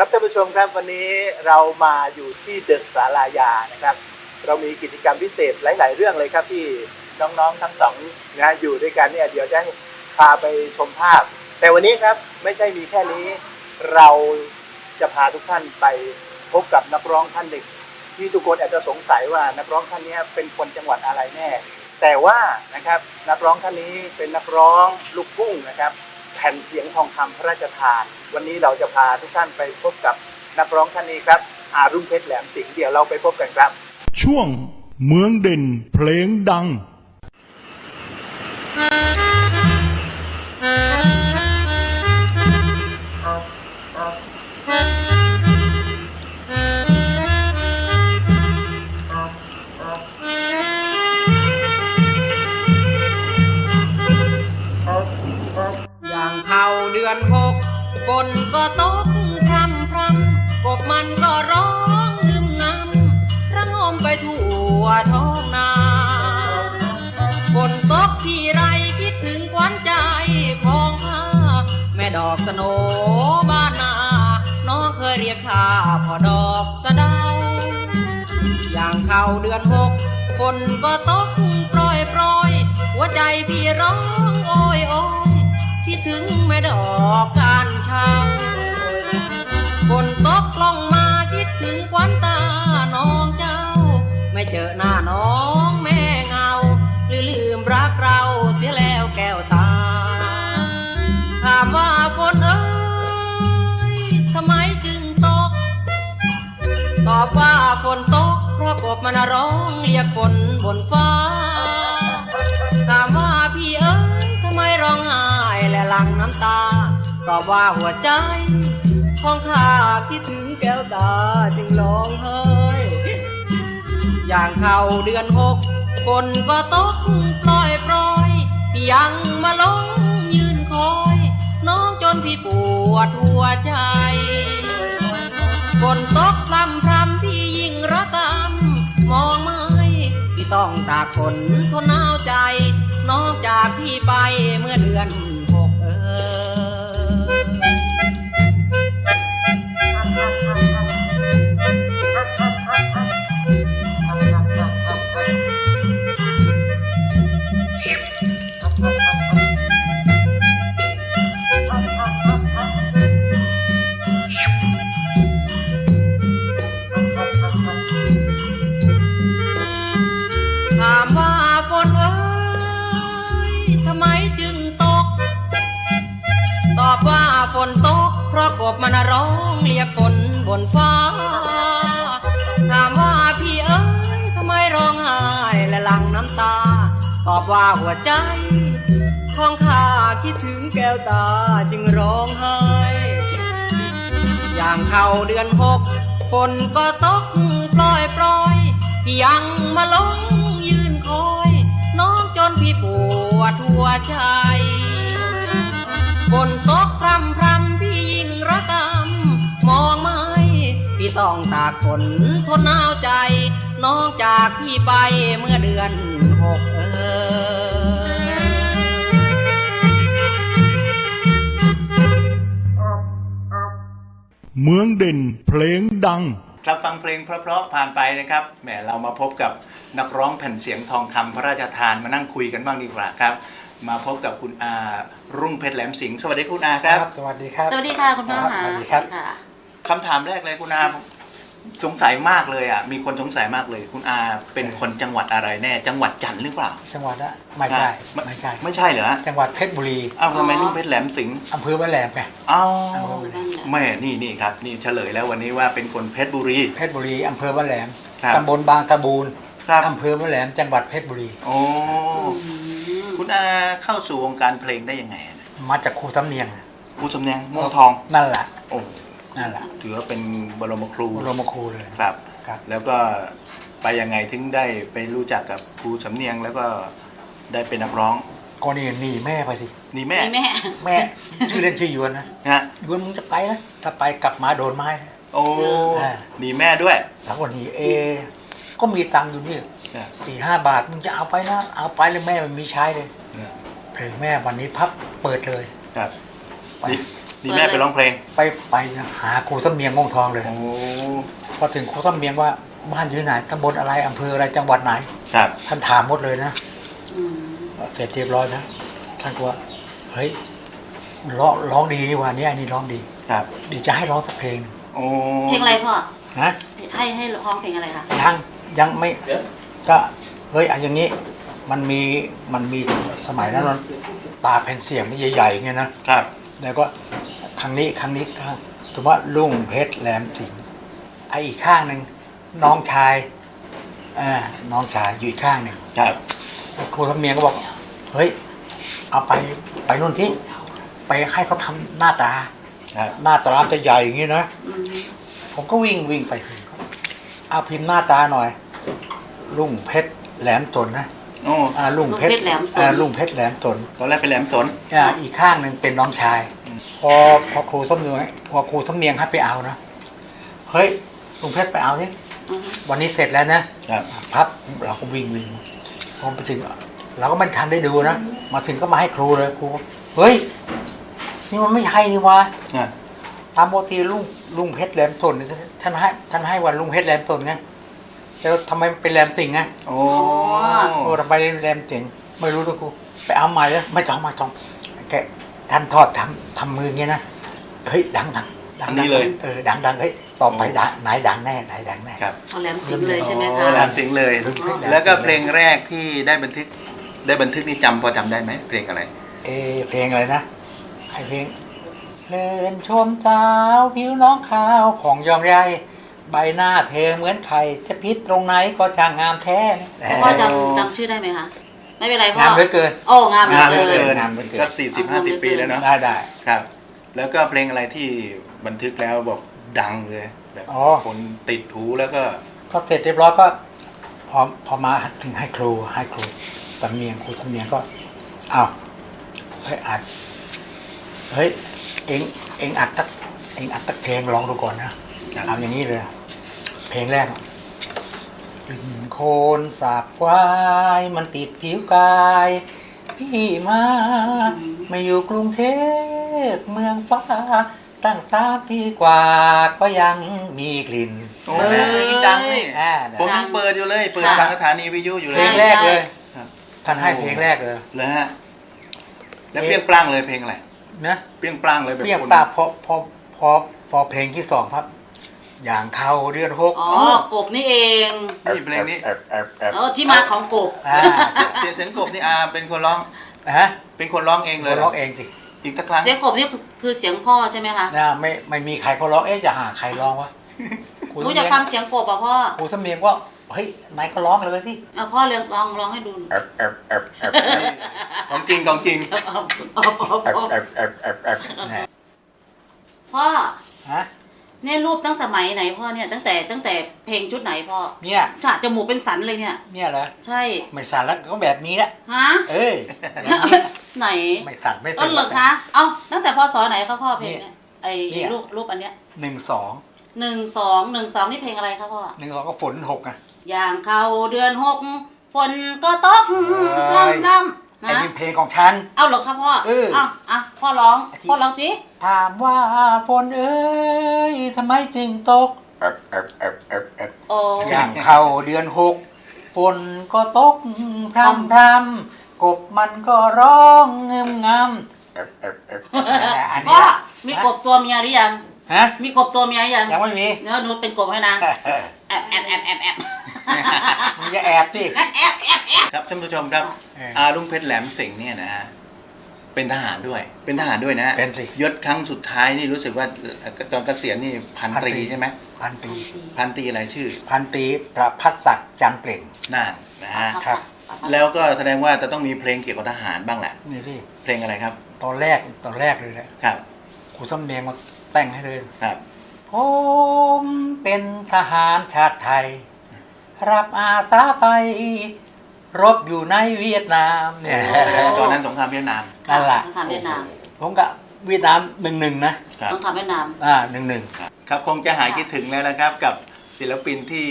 ครับท่านผู้ชมครับวันนี้เรามาอยู่ที่เดอะศาลายานะครับ เรามีกิจกรรมพิเศษหลาย ๆ เรื่องเลยครับที่น้องๆทั้งสองนะอยู่ด้วยกันเนี่ยเดี๋ยวจะพาไปชมภาพ แต่วันนี้ครับไม่ใช่มีแค่นี้ เราจะพาทุกท่านไปพบกับนักร้องท่านหนึ่งที่ทุกคนอาจจะสงสัยว่านักร้องท่านนี้เป็นคนจังหวัดอะไรแน่ แต่ว่านะครับนักร้องท่านนี้เป็นนักร้องลูกทุ่งนะครับ แผ่นเสียงทองคำพระราชทาน วันนี้เราจะพาทุกท่านไปพบกับนักร้องท่านนี้ครับ อารุ่งเพชรแหลมสิงห์เดี๋ยวเราไปพบกันครับ ช่วงเมืองเด่นเพลงดังอย่าง ฝนก็ตกพรำพรำกบมันก็ร้องงึมงำระงมไปทั่วท้องนาฝนตกที่ไรคิดถึงขวัญใจของข้าแม่ดอกสโนบ้านนาน้องเคยเรียกข้าพอดอกสะดาอย่างเข้าเดือนหกฝนก็ตกโปรยโปรยหัวใจพี่ร้องโอยโอย คิดถึงแม่ดอกการช้างฝนตกลงมาคิดถึงควันตาน้องเจ้า ไม่เจอหน้าน้องแม่เงาหรือลืมรักเราเสียแล้วแก้วตา ถามว่าฝนเอ้ยทำไมจึงตก ตอบว่าฝนตกเพราะกบมันร้องเรียกฝนบน ตาตอบว่าหัวใจของข้าคิดถึงแก้วตาจึงร้องไห้อย่างเข้าเดือนหกฝนก็ตกปล่อยปล่อย ยังมาลงยืนคอย น้องจนพี่ปวดหัวใจฝนตกพรำพรำพี่ยิ่งระกำมองไม่พี่ต้องตากฝนทนหนาวใจนอกจากพี่ไปเมื่อเดือน ราะกบมันร้องเรียกฝนบนฟ้า ถามว่าพี่เอ้ยทำไมร้องไห้และหลั่งน้ำตา ตอบว่าหัวใจ ของข้าคิดถึงแก้วตาจึงร้องไห้ อย่างเข้าเดือนหกฝนก็ตกปล่อยปล่อย ยังมาลงยืนคอย น้องจนพี่ปวดหัวใจฝนตก ต้องตากฝนทนหนาวใจ น้องจากพี่ไปเมื่อเดือนหกเออเมืองเด่นเพลงดัง ครับฟังเพลงเพราะๆผ่านไปนะครับแหมเรามาพบกับนักร้องแผ่นเสียงทองคำพระราชทานมานั่งคุยกันบ้างดีกว่าครับ มาพบกับคุณอารุ่งเพชรแหลมสิงห์สวัสดีคุณอาครับ สวัสดีครับ สวัสดีค่ะคุณพ่อครับค่ะสวัสดีครับ ค่ะคำถามแรกเลยคุณอาสงสัยมากเลยอะมีคนสงสัยมากเลย คุณอาเป็นคนจังหวัดอะไรแน่ จังหวัดจันทร์หรือเปล่า จังหวัดอะไม่ใช่ไม่ไม่ใช่ ไม่ใช่เหรอจังหวัดเพชรบุรีอ้าวทำไมรุ่งเพชรแหลมสิงห์อำเภอบ้านแหลมไงเอ้าอ๋อแม่นี่นี่ครับ นี่เฉลยแล้ววันนี้ว่าเป็นคนเพชรบุรี เพชรบุรีอำเภอบ้านแหลมครับตำบลบางตะบูนครับอำเภอบ้านแหลมจังหวัดเพชรบุรีโอ้คุณอาเข้าสู่วงการเพลงได้ยังไงนะมาจากครูสำเนียงครูสำเนียงม่วงทองนั่นแหละโอ้ นั่นแหละถือว่าเป็นบรมครูบรมครูเลยครับ ครับ แล้วก็ไปยังไงถึงได้ไปรู้จักกับครูสำเนียงแล้วก็ได้เป็นนักร้องก็นี่หนีแม่ไปสินี่แม่นี่แม่ แม่ ชื่อเล่นชื่อหยวนนะฮะหยวนมึงจะไปนะถ้าไปกลับมาโดนไม้นะโอ้อ่านี่แม่ด้วยแล้วก็หนีเอ ก็มีตังค์อยู่นี่เนี่ยสี่ห้าบาทมึงจะเอาไปนะ เอาไปแล้วแม่มันมีใช้เลยเนี่ยเพลงแม่วันนี้พับเปิดเลย ครับไป นี่ นี่แม่ไปร้องเพลงไปไปหาครูสำเนียงม่วงทองเลยโอ้พอถึงครูสำเนียงว่าบ้านอยู่ไหนตำบลอะไรอำเภออะไรจังหวัดไหนครับ ท่านถามหมดเลยนะอืมเสร็จเรียบร้อยนะท่านก็ว่าเฮ้ยร้องร้องดีนี่หว่านี่อันนี้ร้องดีครับเดียวจะให้ร้องสักเพลงหนึ่งโอ้เพลงอะไรพ่อนะให้ให้ร้องเพลงอะไรคะยังยังไม่ก็เฮ้ยอะอย่างนี้มันมีมันมีสมัยนั้นมันตาแผ่นเสียงมันใหญ่ๆเงี้ยนะครับ แล้วก็ ครั้งนี้ครั้งนี้ข้างสมมติว่าลุงเพชรแหลมสิงห์ไออีกข้างหนึ่งน้องชายอ่าน้องชายอยู่อีกข้างหนึ่งครับครูทำเนียงก็บอก เฮ้ย เอาไปไปนู่นที่ไปให้เขาทำหน้าตาครับหน้าตาจะใหญ่อย่างนี้นะอืมผมก็วิ่งวิ่งไปถึงเขาเอาพิมพ์หน้าตาหน่อย ลุงเพชรแหลมสนนะโอ้อ่าลุงเพชรอ่าลุงเพชรแหลมสนตอนแรกเป็นแหลมสนอ่าอีกข้างหนึ่งเป็นน้องชาย พอพอครูสำเนียงพอครูสำเนียงให้ไปเอานะเฮ้ยลุงเพชรไปเอาสิอืมวันนี้เสร็จแล้วนะครับ พับเราก็วิ่งวิ่งพอไปถึงเราก็ไม่ทันได้ดูนะมาถึงก็มาให้ครูเลยครูก็เฮ้ยนี่มันไม่ใช่นี่วะอะตามปกติลุงลุงเพชรแหลมสนนี่ท่านให้ท่านให้วันลุงเพชรแหลมสนไงแล้วทำไมเป็นแหลมสิงห์ไงโอ้โอ้ทำไมแหลมสิงห์ไม่รู้ด้วยครูไปเอาใหม่แล้วไม่ต้องไม่ต้องแก ท่านทอดทำทำมืออย่างเงี้ยนะเฮ้ยดังดังดัอันนี้เลย เออดังดังเฮ้ยต่อไปดังไหนดังแน่ไหนดังแน่ ครับเอาแหลมสิงห์เลยใช่ไหมโอ้คะแหลมสิงห์เลยลุงเพชรแหลมสิงห์แล้วก็เพลงแรกที่ได้บันทึกได้บันทึกนี่จำพอจำได้ไหมเพลงอะไร เออเพลงอะไรนะไอเพลงเพลินชมสาวผิวน้องขาวผ่องยองใยใบหน้าเธอเหมือนไข่จะพิษตรงไหนก็ช่างงามแท้พ่อจำจำชื่อได้ไหมคะ ไม่เป็นไรพ่องามเหลือเกิน โอ้งามเหลืงาอมเหลือเกิเกินนงามเหลือเกิน ก็สี่สิบห้าสิบปีแล้วเนาะได้ได้ ครับ แล้วก็เพลงอะไรที่บันทึกแล้วบอกดังเลยแบบอ๋อ คนติดหูแล้วก็พอเสร็จเรียบร้อยก็พอพอมาถึงให้ครูให้ครูตำเนียงครูตำเนียงก็อ้าวเฮ้ยอัดเฮ้ยเองเองอัดตักเองอัดตักเพลงลองดูก่อนนะเอาอย่างนี้เลย เพลงแรก กลิ่นโคลนสาบควาย มันติดผิวกาย พี่มาไม่อยู่กรุงเทพเมืองฟ้า ตั้งสามปีกว่าก็ยังมีกลิ่นโอ้ยดังนี่อ่าผมยังเปิดอยู่เลย เปิดทางสถานีวิทยุอยู่เพเลลยงแรกเลยครับท่านให้เพลงแรกเลยแล้วฮะแล้วเปรี้ยงปร้างเลยเพลงอะไรนะเปรี้ยงปร้างเลยแบบเปรี้ยงคนปากพอพอพอพอเพลงที่สองครับ อย่างเข้าเดือนหกอ๋อกบนี่เอง นี่เพลงนี้แอบแอบแอบเออที่มาของกบอ่าเสียงเสียงกบนี่อาเป็นคนร้องฮะเป็นคนร้องเองเลยร้องเองสิอีกสักครั้งเสียงกบนี่คือคือเสียงพ่อใช่ไหมคะนะไม่ไม่มีใครเขาร้องเอ๊ะจะหาใครร้องวะหนูจะฟังเสียงกบอะพ่อครูสำเนียงว่าเฮ้ยนายก็ร้องเลยสิเอาพ่อเรียงลองลองให้ดูแอบแอบแอบแอบของจริงของจริงเอาเอาเอาแอบเอาแอบแอบแอบแอบเนี่ยพ่อฮะ เนี่ยรูปตั้งสมัยไหนพ่อเนี่ยตั้งแต่ตั้งแต่เพลงชุดไหนพ่อเนี่ยฉาจมูกเป็นสันเลยเนี่ย เนี่ยเหรอใช่ไม่สั่นแล้วก็แบบนี้แหละฮะเอ้ยแบบนี้ไหนไม่สั่นไม่ต้นเหรอคะเอ้าตั้งแต่พศไหนคะพ่อเพลงเนี่ยไอ้เนี่ยรูปรูปอันเนี้ยหนึ่งสองหนึ่งสองหนึ่งสองนี่เพลงอะไรคะพ่อหนึ่งสองก็ฝนหกอะอย่างเข้าเดือนหกฝนก็ตกเอ้ยดำดำไอ้นะนี่เพลงของฉัน เอาเหรอคะพ่อเออเอาอะพ่อร้องไอ้ที่พ่อร้องสิถามว่าฝนเอ้ย ทำไมจึงตกแอบแอบแอบแอบแอบโอ้อย่างเข้าเดือนหกฝนก็ตกพรำพรำกบมันก็ร้องเงมงำแอบแอบแอบอันพ่นี้อมีกบตัวเมียหรือยัง ฮะมีกบตัวเมียหรือยังยังไม่มี เดี๋ยวหนูเป็นกบให้นะแอบแอบแอบแอบแอบมึงจะแอบสิ แอบแอบแอบแอบครับท่านผู้ชมครับเอออาลุงเพชรแหลมสิงห์เนี่ยนะฮะ เป็นทหารด้วย เป็นทหารด้วยนะฮะเป็นสิยศครั้งสุดท้ายนี่รู้สึกว่าเอ่อตอนเกษียณนี่พันตรีใช่ไหมพันตีพันตรีอะไรชื่อ พันตีประพัฒศักดิ์จันเปล่งนั่นนะฮะครับ แล้วก็แสดงว่าจะต้องมีเพลงเกี่ยวกับทหารบ้างแหละนี่สิเพลงอะไรครับ ตอนแรกตอนแรกเลยแหละครับครูสำเนียงมาแต่งให้เลยครับผมเป็นทหารชาติไทย รับอาสาไป รบอยู่ในเวียดนามเนี่ยตอนนั้นสงครามเวียดนามนั่นแหละสงครามเวียดนามผมกับเวียดนามหนึ่งหนึ่งนะครับสงครามเวียดนามอ่าหนึ่งหนึ่งครับคงจะหายคิดถึงแล้วนะครับ กับศิลปินที่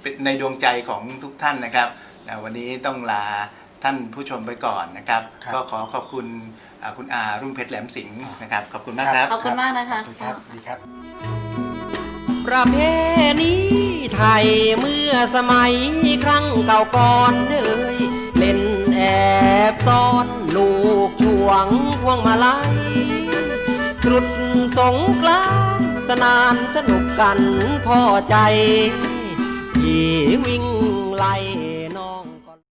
เป็นในดวงใจของทุกท่านนะครับนะวันนี้ต้องลาท่านผู้ชมไปก่อนนะครับครับก็ขอขอบคุณอ่าคุณอารุ่งเพชรแหลมสิงห์นะครับ ขอบคุณมากครับ ขอบคุณมากนะคะดีครับดีครับ ประเพณีไทยเมื่อสมัยครั้งเก่าก่อนเอ่ยเล่นแอบซ่อนลูกช่วงพวงมาลัยตรุษสงกลานสนานสนุกกันพอใจที่วิ่งไล่